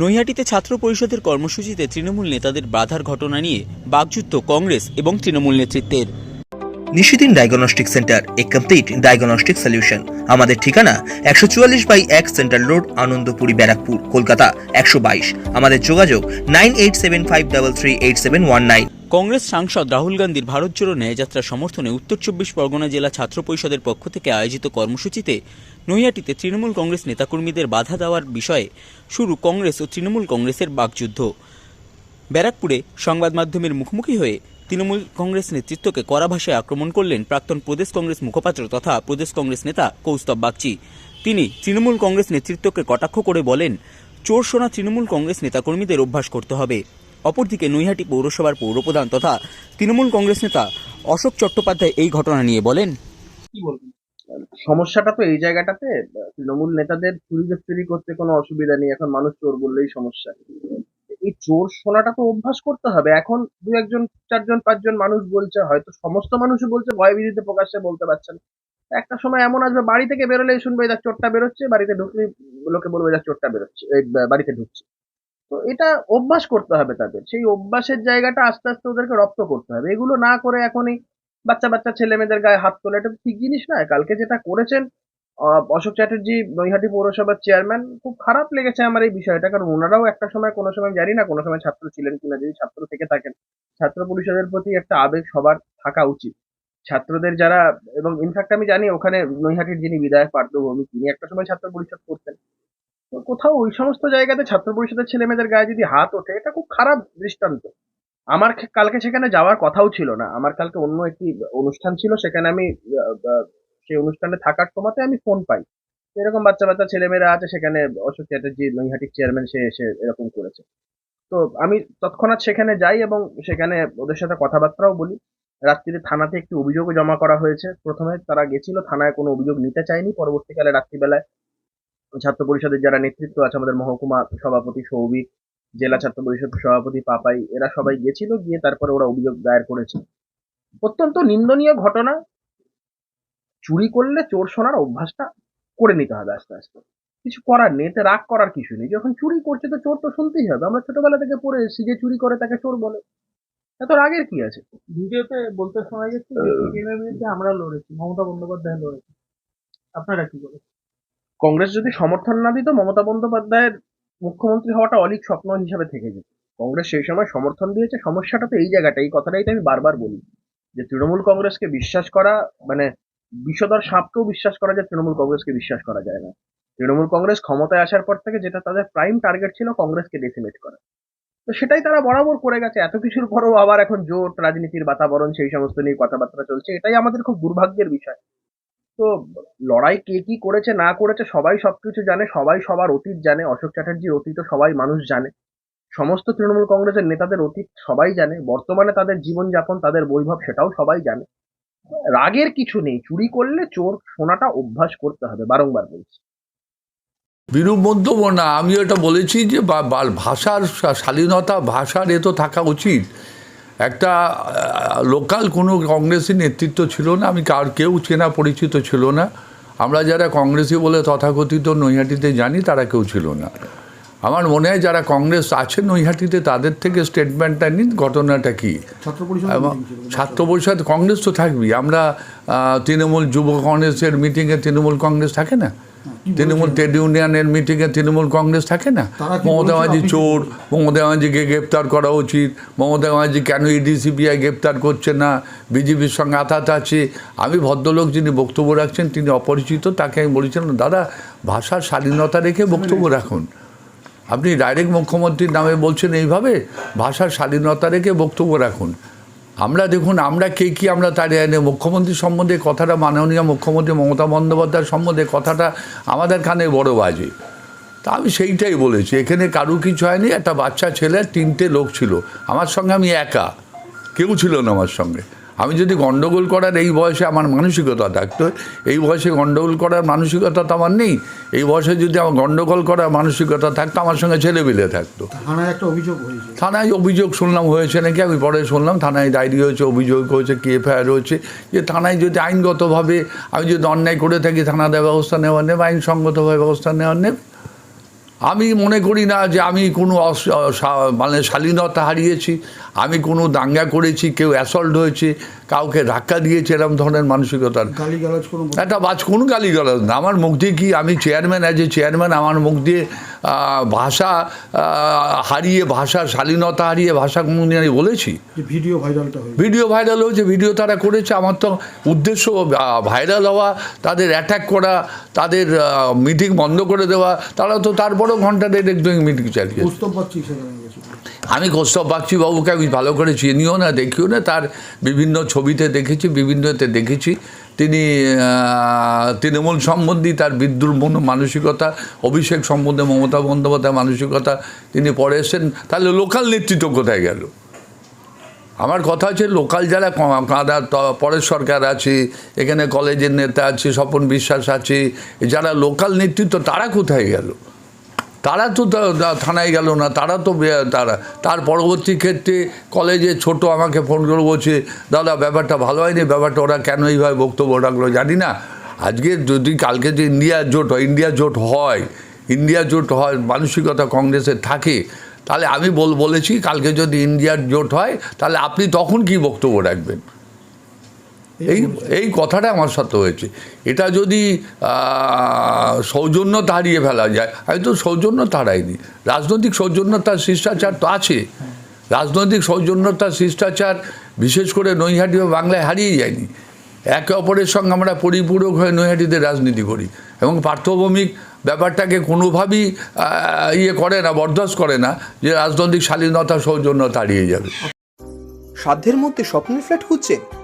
নৈহাটিতে ছাত্র পরিষদের কর্মসূচিতে তৃণমূল নেতাদের বাধার ঘটনা নিয়ে বাকযুদ্ধ কংগ্রেস এবং তৃণমূল নেতৃত্বের। Nishidin diagnostic centre, a complete diagnostic solution. আমাদের ঠিকানা একশো চুয়াল্লিশ বাই এক সেন্ট্রাল রোড, আনন্দপুরি, ব্যারাকপুর, কলকাতা, একশো বাইশ। আমাদের যোগাযোগ nine eight seven five double three eight seven one nine. Congress সাংসদ রাহুল গান্ধীর ভারত জোড়ো ন্যায়যাত্রা সমর্থনে উত্তর চব্বিশ পরগনা জেলা ছাত্র পরিষদের পক্ষ থেকে আয়োজিত কর্মসূচিতে নৈহাটিতে তৃণমূল কংগ্রেস নেতাকর্মীদের বাধা দেওয়ার বিষয়ে শুরু কংগ্রেস ও তৃণমূল কংগ্রেসের বাকযুদ্ধ। ব্যারাকপুরে সংবাদ মাধ্যমের মুখোমুখি হয়ে তৃণমূল কংগ্রেস নেতৃত্বকে কড়া ভাষায় আক্রমণ করলেন প্রাক্তন প্রদেশ কংগ্রেস মুখপাত্র তথা প্রদেশ কংগ্রেস নেতা কৌস্তব বাগচি। তিনি তৃণমূল কংগ্রেস নেতৃত্বকে কটাক্ষ করে বলেন, চোর শোনা তৃণমূল কংগ্রেস নেতাকর্মীদের অভ্যাস করতে হবে। অপরদিকে নৈহাটি পৌরসভার পৌরপ্রধান তথা তৃণমূল কংগ্রেস নেতা অশোক চট্টোপাধ্যায় এই ঘটনা নিয়ে বলেন। সমস্যাটা তো এই জায়গাটাতে, তৃণমূল নেতাদের চুরি চুরি করতে কোনো অসুবিধা নেই, এখন মানুষ চোর বললেই সমস্যা। এই চোর শোনাটা তো অভ্যাস করতে হবে, এখন দু একজন, চারজন, পাঁচজন মানুষ বলছে, হয়তো সমস্ত মানুষই বলছে, ভয় বিধিতে প্রকাশ্যে বলতে পারছেন একটা সময় এমন আসবে, বাড়ি থেকে বেরোলেই শুনবে দেখ, চোরটা বেরোচ্ছে, বাড়িতে ঢুকলে, লোকে বলবে, দেখ, চোরটা বেরোচ্ছে বাড়িতে ঢুকছে। তো এটা অভ্যাস করতে হবে তাদের। সেই অভ্যাসের জায়গাটা আস্তে আস্তে ওদেরকে রপ্ত করতে হবে। এগুলো না করে এখনই বাচ্চা বাচ্চা ছেলে মেয়েদের গায়ে হাত তোলা। এটা ঠিক জিনিস নয়। কালকে যেটা করেছেন অশোক চ্যাটার্জি, নৈহাটি পৌরসভার চেয়ারম্যান, খুব খারাপ লেগেছে আমার এই বিষয়টা। কারণ ওনারাও একটা সময় কোনো সময়, জানি না, কোনো সময় ছাত্র ছিলেন কিনা। যদি ছাত্র থেকে থাকেন, ছাত্র পরিষদের প্রতি একটা আবেগ সবার থাকা উচিত। ছাত্রদের যারা, এবং ইনফ্যাক্ট আমি জানি ওখানে নৈহাটির যিনি বিধায়ক পার্থভৌমিক, তিনি একটা সময় ছাত্র পরিষদ করতেন। তো কোথাও ওই সমস্ত জায়গাতে ছাত্র পরিষদের ছেলে মেয়েদের গায়ে যদি হাত ওঠে, এটা খুব খারাপ দৃষ্টান্ত। আমার কালকে সেখানে যাওয়ার কথাও ছিল না। আমার কালকে অন্য একটি অনুষ্ঠান ছিল, সেখানে আমি সেই অনুষ্ঠানে থাকার সময়তে আমি ফোন পাই। এরকম বাচ্চা বাচ্চা ছেলেমেয়েরা আছে, সেখানে অশোক চ্যাটার্জি, নৈহাটির চেয়ারম্যান সে এসে এরকম করেছে। তো আমি তৎক্ষণাৎ সেখানে যাই এবং সেখানে ওদের সাথে কথাবার্তাও বলি। রাত্রিতে থানাতে একটি অভিযোগও জমা করা হয়েছে। প্রথমে তারা গেছিল, থানায় কোনো অভিযোগ নিতে চায়নি। পরবর্তীকালে রাত্রিবেলায় ছাত্র পরিষদের যারা নেতৃত্ব আছে আমাদের মহকুমা সভাপতি সৌভিক জেলা ছাত্র পরিষদ সভাপতি পাপাই এরা সবাই গেছিল গিয়ে তারপরে ওরা অভিযোগ দায়ের করেছে। অত্যন্ত নিন্দনীয় ঘটনা। চুরি করলে চোর শোনার অভ্যাসটা করে নিতে হবে আস্তে আস্তে। কিছু করার নেই এতে রাগ করার কিছু নেই। যখন চুরি করছে তো চোর তো শুনতেই হবে। আমরা ছোটবেলা থেকে পড়ে এসেছি যে চুরি করে তাকে চোর বলে। এত রাগের কি আছে? ভিডিওতে বলতে শোনা যাচ্ছে আমরা লড়েছি মমতা বন্দ্যোপাধ্যায় লড়েছে। আপনারা কি বলেন? কংগ্রেস যদি সমর্থন না দিত, মমতা বন্দ্যোপাধ্যায়ের মুখ্যমন্ত্রী হওয়াটা অলিক স্বপ্ন হিসাবে থেকে যেত। কংগ্রেস সেই সময় সমর্থন দিয়েছে, সমস্যাটা তো এই জায়গাটা, এই কথাটাই তো আমি বারবার বলি। যে তৃণমূল কংগ্রেসকে বিশ্বাস করা মানে বিষধর সাপকেও বিশ্বাস করা যায় তৃণমূল কংগ্রেসকে বিশ্বাস করা যায় না। তৃণমূল কংগ্রেস ক্ষমতায় আসার পর থেকে যেটা তাদের প্রাইম টার্গেট ছিল, কংগ্রেসকে ডেসিমেট করা। তো সেটাই তারা বরাবর করে গেছে। এত কিছুর পরেও আবার এখন জোট, রাজনীতির বাতাবরণ, সেই সমস্ত নিয়ে কথাবার্তা চলছে, এটাই আমাদের খুব দুর্ভাগ্যের বিষয়। তো লড়াই কে কি করেছে, না করেছে, সবাই সবকিছু জানে, সবাই সবার অতীত জানে, অশোক চ্যাটার্জির অতীত সবাই মানুষ জানে। সমস্ত তৃণমূল কংগ্রেসের নেতাদের অতীত সবাই জানে, বর্তমানে তাদের জীবনযাপন, তাদের বৈভব সেটাও সবাই জানে। রাগের কিছু নেই, চুরি করলে চোর শোনাটা অভ্যাস করতে হবে, বারংবার বলছি। বিরূপ মন্তব্য না আমি এটা বলেছি যে ভাষার শালীনতা, ভাষার এ তো থাকা উচিত। একটা লোকাল কোনো কংগ্রেসি নেতৃত্ব ছিল না আমি কার কেউ চেনা পরিচিত ছিল না। আমরা যারা কংগ্রেসি বলে তথাকথিত নৈহাটিতে জানি তারা কেউ ছিল না। আমার মনে হয় যারা কংগ্রেস আছে নৈহাটিতে তাদের থেকে স্টেটমেন্টটা নিন ঘটনাটা কী। ছাত্র পরিষদ এবং ছাত্র পরিষদ কংগ্রেস তো থাকবেই। আমরা তৃণমূল যুব কংগ্রেসের মিটিংয়ে তৃণমূল কংগ্রেস থাকে না? তৃণমূল ট্রেড ইউনিয়নের মিটিংয়ে তৃণমূল কংগ্রেস থাকে না? মমতা ব্যানার্জি চোর মমতা ব্যানার্জিকে গ্রেপ্তার করা উচিত মমতা ব্যানার্জি কেন ইডিসিবিআই গ্রেপ্তার করছে না বিজেপির সঙ্গে আঘাত আছে? আমি ভদ্রলোক যিনি বক্তব্য রাখছেন তিনি অপরিচিত তাকে আমি বলেছিলাম দাদা ভাষার স্বাধীনতা রেখে বক্তব্য রাখুন। আপনি ডাইরেক্ট মুখ্যমন্ত্রীর নামে বলছেন এইভাবে ভাষার স্বাধীনতা রেখে বক্তব্য রাখুন। আমরা দেখুন, আমরা কে কি, আমরা তার মুখ্যমন্ত্রী সম্বন্ধে কথাটা, মাননীয় মুখ্যমন্ত্রী মমতা বন্দ্যোপাধ্যায় সম্বন্ধে কথাটা আমাদের কানে বড় বাজে। তা আমি সেইটাই বলেছি, এখানে কারু কিছু হয়নি, একটা বাচ্চা ছেলে, তিনটে লোক ছিল। আমার সঙ্গে আমি একা, কেউ ছিল না আমার সঙ্গে। আমি যদি গণ্ডগোল করার এই বয়সে আমার মানসিকতা থাকতো এই বয়সে গন্ডগোল করার মানসিকতা তো আমার নেই। এই বয়সে যদি আমার গণ্ডগোল করার মানসিকতা থাকতো আমার সঙ্গে ছেলেপিলে থাকতো। থানায় একটা অভিযোগ হয়েছে। থানায় অভিযোগ শুনলাম হয়েছে নাকি? আমি পরে শুনলাম থানায় ডায়েরি হয়েছে অভিযোগ হয়েছে কি এফআইআর হয়েছে। যে থানায় যদি আইনগতভাবে আমি যদি অন্যায় করে থাকি থানাতে ব্যবস্থা নেওয়ার নেবে আইনসঙ্গতভাবে ব্যবস্থা নেওয়ার নেবে। আমি মনে করি না যে আমি কোনো অস- মানে শালীনতা হারিয়েছি আমি কোনো দাঙ্গা করেছি কেউ অ্যাসল্ট হয়েছে কাউকে ধাক্কা দিয়েছে এরকম ধরনের মানসিকতার। কোনো একটা বাজ কোন গালিগালাজ না। আমার মুখ দিয়ে কি আমি চেয়ারম্যান অ্যাজ এ চেয়ারম্যান আমার মুখ দিয়ে ভাষা হারিয়ে ভাষা শালীনতা হারিয়ে ভাষা কোনোদিন আমি বলেছি? ভিডিও ভাইরালটা ভিডিও ভাইরাল হয়েছে ভিডিও তারা করেছে। আমার তো উদ্দেশ্য ভাইরাল হওয়া তাদের অ্যাটাক করা তাদের মিটিং বন্ধ করে দেওয়া তারা তো তারপরেও ঘণ্টা দেড়েক মিটিং চালিয়েছে প্রস্তাব গেছে আমি কৌস্তব বাগচি বাবুকে আমি ভালো করে চিনিও না দেখিও না। তার বিভিন্ন ছবিতে দেখেছি বিভিন্নতে দেখেছি। তিনি তৃণমূল সম্বন্ধী তার বিদ্রুপূর্ণ মানসিকতা অভিষেক সম্বন্ধে মমতা বন্দ্যোপাধ্যায় মানসিকতা তিনি পড়ে এসেছেন। তাহলে লোকাল নেতৃত্ব কোথায় গেল? আমার কথা হচ্ছে লোকাল যারা কাঁদা পরেশ সরকার আছে এখানে কলেজের নেতা আছে স্বপন বিশ্বাস আছে যারা লোকাল নেতৃত্ব তারা কোথায় গেল? তারা তো থানায় গেল না, তারা তো তারা, তার পরবর্তী ক্ষেত্রে কলেজে ছোট আমাকে ফোন করে বলছে, দাদা, ব্যাপারটা ভালো হয়নি, ব্যাপারটা ওরা কেন এইভাবে বক্তব্য রাখল জানি না। আজকে যদি কালকে যে ইন্ডিয়া জোট হয়, ইন্ডিয়া জোট হয়, ইন্ডিয়া জোট হয়, মানসিকতা কংগ্রেসের থাকে, তাহলে আমি বল, বলেছি কালকে যদি ইন্ডিয়ার জোট হয়, তাহলে আপনি তখন কি বক্তব্য রাখবেন? এই এই কথাটা আমার সাথে হয়েছে। এটা যদি সৌজন্যতা হারিয়ে ফেলা যায়, আমি তো সৌজন্যতা হারাইনি রাজনৈতিক সৌজন্যতার শিষ্টাচার তো আছে। রাজনৈতিক সৌজন্যতার শিষ্টাচার, বিশেষ করে নৈহাটি বা বাংলায় হারিয়ে যায়নি। একে অপরের সঙ্গে আমরা পরিপূরক হয়ে নৈহাটিতে রাজনীতি করি এবং পার্থভৌমিক ব্যাপারটাকে কোনোভাবেই ইয়ে করে না, বরদাস্ত করে না যে রাজনৈতিক শালীনতা সৌজন্যতা হারিয়ে যাবে। সাধ্যের মধ্যে স্বপ্নের ফ্ল্যাট খুঁজছেন?